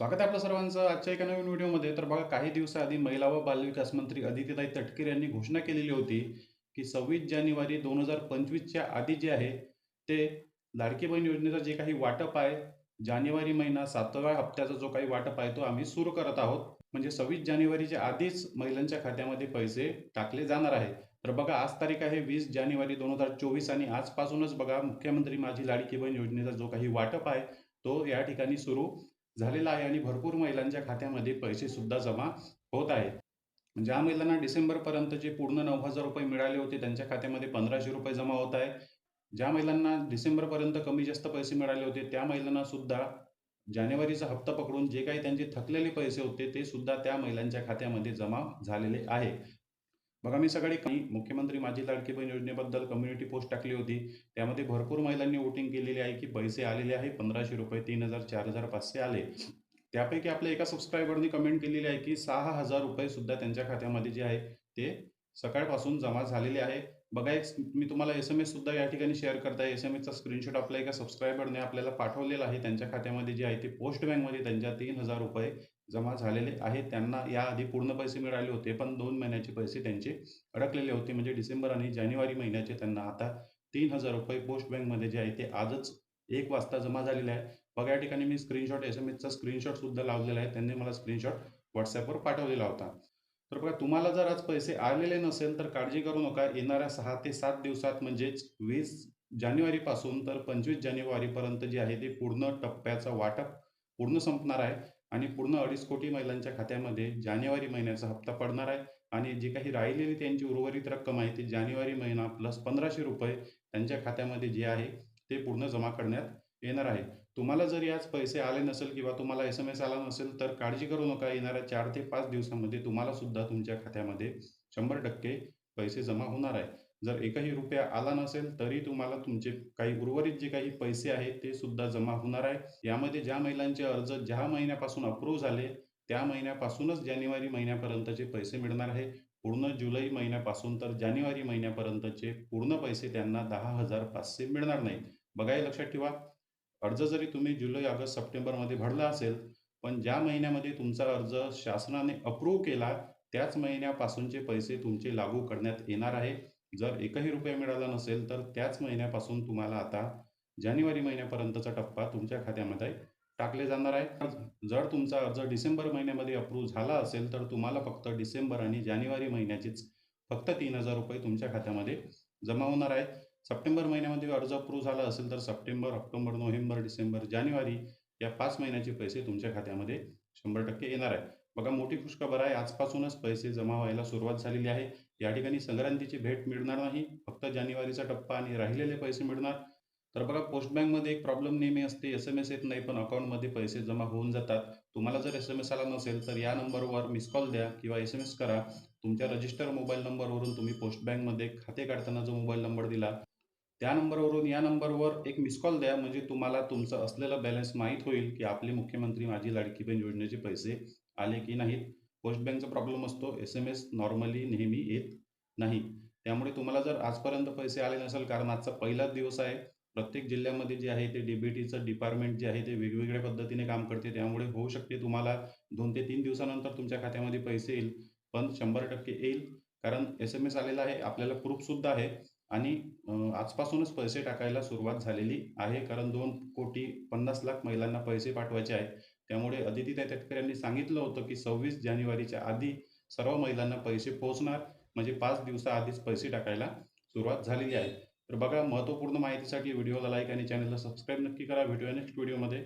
स्वागत आहे आपल्या सर्वांचं. आजच्या एका नवीन व्हिडिओमध्ये. तर बघा काही दिवसाआधी महिला व बालविकास मंत्री अदितीताई तटकर यांनी घोषणा केलेली होती की सव्वीस जानेवारी दोन हजार पंचवीसच्या आधी जे आहे ते लाडकी बहीण योजनेचं जे काही वाटप आहे जानेवारी महिना सातव्या हप्त्याचा जो काही वाटप आहे तो आम्ही सुरू करत आहोत. म्हणजे सव्वीस जानेवारीच्या आधीच महिलांच्या खात्यामध्ये पैसे टाकले जाणार आहे. तर बघा आज तारीख आहे वीस जानेवारी दोन हजार चोवीस आणि आजपासूनच बघा मुख्यमंत्री माझी लाडकी बहीण योजनेचा जो काही वाटप आहे तो या ठिकाणी सुरू झालेला आहे आणि भरपूर महिलांच्या खात्यामध्ये पैसे सुद्धा जमा होत आहेत. म्हणजे ज्या महिलांना डिसेंबरपर्यंतचे पूर्ण नऊ हजार रुपये मिळाले होते त्यांच्या खात्यामध्ये पंधराशे रुपये जमा होत आहे ज्या महिलांना डिसेंबरपर्यंत कमी जास्त पैसे मिळाले होते त्या महिलांना सुद्धा जानेवारीचा हप्ता पकडून जे काही त्यांचे थकलेले पैसे होते ते सुद्धा त्या महिलांच्या खात्यामध्ये जमा झालेले आहे. बघा मी सकाळी काही मुख्यमंत्री माझी लाडकी बहीण योजनेबद्दल कम्युनिटी पोस्ट टाकली होती. त्यामध्ये भरपूर महिलांनी वोटिंग केलेली आहे की पैसे आलेले आहे पंधराशे रुपये तीन हजार चार हजार पाचशे आले. त्यापैकी आपल्या एका सबस्क्रायबरनी कमेंट केलेली आहे की सहा हजार रुपये सुद्धा त्यांच्या खात्यामध्ये जे आहे ते सकाळपासून जमा झालेले आहे. बघा एक मी तुम्हाला एस एम एस सुद्धा या ठिकाणी शेअर करताय एस एम एसचा स्क्रीनशॉट आपल्या एका सबस्क्रायबरने आपल्याला पाठवलेला आहे. त्यांच्या खात्यामध्ये जे आहे ते पोस्ट बँकमध्ये त्यांच्या तीन हजार रुपये जमा झालेले आहेत. त्यांना याआधी पूर्ण पैसे मिळाले होते पण दोन महिन्याचे पैसे त्यांचे अडकलेले होते. म्हणजे डिसेंबर आणि जानेवारी महिन्याचे त्यांना आता तीन हजार रुपये पोस्ट बँकमध्ये जे आहे ते आजच एक वाजता जमा झालेले आहे. बघा या ठिकाणी मी स्क्रीनशॉट एस एम एसचा स्क्रीनशॉट सुद्धा लावलेला आहे. त्यांनी मला स्क्रीनशॉट व्हॉट्सॲपवर पाठवलेला होता. तर बघा तुम्हाला जर आज पैसे आलेले नसेल तर काळजी करू नका. येणाऱ्या सहा ते सात दिवसात म्हणजेच वीस जानेवारीपासून तर पंचवीस जानेवारीपर्यंत जे आहे ते पूर्ण टप्प्याचं वाटप पूर्ण संपणार आहे. आणि पूर्ण अडीच कोटी महिलांच्या खात्यामध्ये जानेवारी महिन्याचा हप्ता पडणार आहे. आणि जी काही राहिलेली त्यांची उर्वरित रक्कम आहे ती जानेवारी महिना प्लस पंधराशे रुपये त्यांच्या खात्यामध्ये जे आहे ते पूर्ण जमा करण्यात येणार आहे. तुम्हाला जरी आज पैसे आले नसेल किंवा तुम्हाला एस एम एस आला नसेल तर काळजी करू नका. येणाऱ्या चार ते पाच दिवसामध्ये तुम्हाला सुद्धा तुमच्या खात्यामध्ये शंभर टक्के पैसे जमा होणार आहे. जर एकही रुपया आला नसेल तरी तुम्हाला तुमचे काही उर्वरित जे काही पैसे आहेत ते सुद्धा जमा होणार आहे. यामध्ये ज्या महिलांचे अर्ज ज्या महिन्यापासून अप्रूव्ह झाले त्या महिन्यापासूनच जानेवारी महिन्यापर्यंतचे पैसे मिळणार आहे. पूर्ण जुलै महिन्यापासून तर जानेवारी महिन्यापर्यंतचे पूर्ण पैसे त्यांना दहा हजार पाचशे मिळणार नाहीत. बघा हे लक्षात ठेवा अर्ज जरी तुम्ही जुलै ऑगस्ट सप्टेंबरमध्ये भरला असेल पण ज्या महिन्यामध्ये तुमचा अर्ज शासनाने अप्रूव्ह केला त्याच महिन्यापासूनचे पैसे तुमचे लागू करण्यात येणार आहे. जर एकही रुपया मिळाला नसेल तर त्याच महिन्यापासून तुम्हाला आता जानेवारी महिन्यापर्यंतचा टप्पा तुमच्या खात्यामध्ये टाकले जाणार आहे. जर तुमचा अर्ज डिसेंबर महिन्यामध्ये अप्रूव्ह झाला असेल तर तुम्हाला फक्त डिसेंबर आणि जानेवारी महिन्याचीच फक्त तीन हजार रुपये तुमच्या खात्यामध्ये जमा होणार आहे. सप्टेंबर महिन्यामध्ये अर्ज अप्रूव्ह झाला असेल तर सप्टेंबर ऑक्टोबर नोव्हेंबर डिसेंबर जानेवारी या पाच महिन्याचे पैसे तुमच्या खात्यामध्ये शंभर टक्के येणार आहे. बघा मोठी खुशखबर आहे. आजपासूनच पैसे जमा व्हायला सुरुवात झालेली आहे. या ठिकाणी संक्रांतीची भेट मिळणार नाही. फक्त जानेवारीचा टप्पा आणि राहिलेले पैसे मिळणार. तर बघा पोस्ट बँकमध्ये एक प्रॉब्लेम नेहमी असते. एस एम एस येत नाही पण अकाउंटमध्ये पैसे जमा होऊन जातात. तुम्हाला जर एस एम एस आला नसेल तर या नंबरवर मिस कॉल द्या किंवा एस एम एस करा. तुमच्या रजिस्टर मोबाईल नंबरवरून तुम्ही पोस्ट बँकमध्ये खाते काढताना जो मोबाईल नंबर दिला त्या नंबरवरून या नंबरवर एक मिस कॉल द्या. म्हणजे तुम्हाला तुमचं असलेलं बॅलन्स माहीत होईल की आपले मुख्यमंत्री माझी लाडकी बहीण योजनेचे पैसे आले की नाहीत. पोस्ट बँकचा प्रॉब्लेम असतो. एस एम एस नॉर्मली नेहमी येत नाही. त्यामुळे तुम्हाला जर आजपर्यंत पैसे आले नसेल कारण आजचा पहिलाच दिवस आहे प्रत्येक जिल्ह्यामध्ये जे आहे ते डीबीटीचं डिपार्टमेंट जे आहे ते वेगवेगळ्या पद्धतीने काम करते. त्यामुळे होऊ शकते तुम्हाला दोन ते तीन दिवसानंतर तुमच्या खात्यामध्ये पैसे येईल पण शंभर टक्के येईल कारण एस एम एस आलेला आहे आपल्याला प्रूफसुद्धा आहे. आणि आजपासूनच पैसे टाकायला सुरुवात झालेली आहे कारण दोन कोटी पन्नास लाख महिलांना पैसे पाठवायचे आहे त्यामुळे अदितीताई तटकऱ्यांनी सांगितलं होतं की सव्वीस जानेवारीच्या आधी सर्व महिलांना पैसे पोहोचणार म्हणजे पाच दिवसाआधीच पैसे टाकायला सुरुवात झालेली आहे. तर बघा महत्त्वपूर्ण माहितीसाठी व्हिडिओला लाईक आणि चॅनलला सबस्क्राईब नक्की करा. भेटूया नेक्स्ट व्हिडिओमध्ये